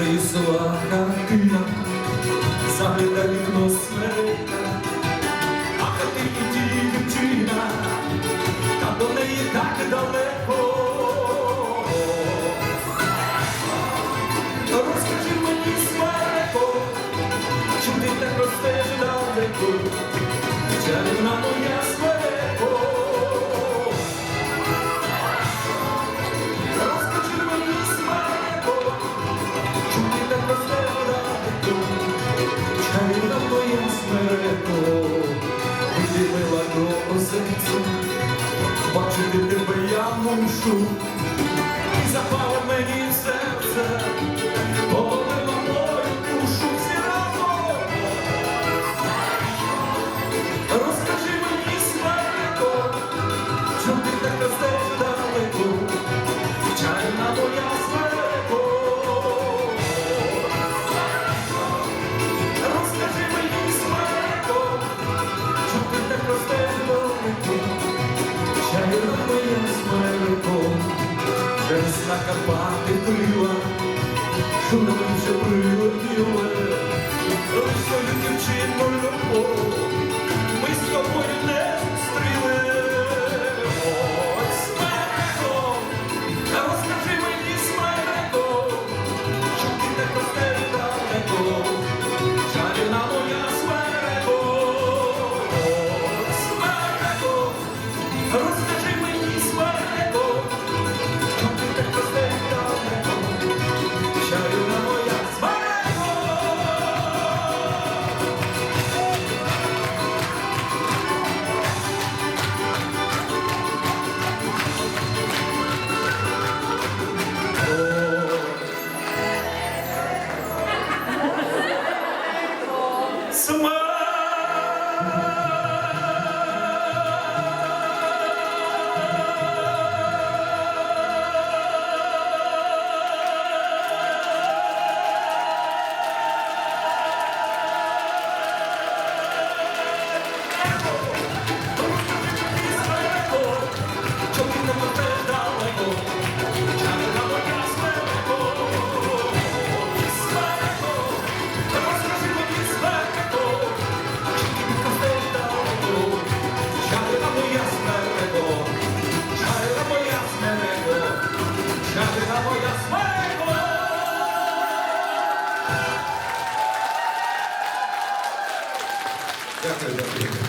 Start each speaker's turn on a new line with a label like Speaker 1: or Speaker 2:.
Speaker 1: рисова картина, загляда вікно смерека, а хатині дівчина, та до неї так далеко. Розкажи мені смереко, чим ти так ростеш далеко, чарівна моя. До серця, бачити тебе я мушу, чайна моя смереко. Через на крила, вже прилетіли, Ой, дівчину любов, ми з тобою не зустріли. Ой, смереко, а розкажи мені, смереко, що ти так ростеш далеко, Apple. Gracias, gracias.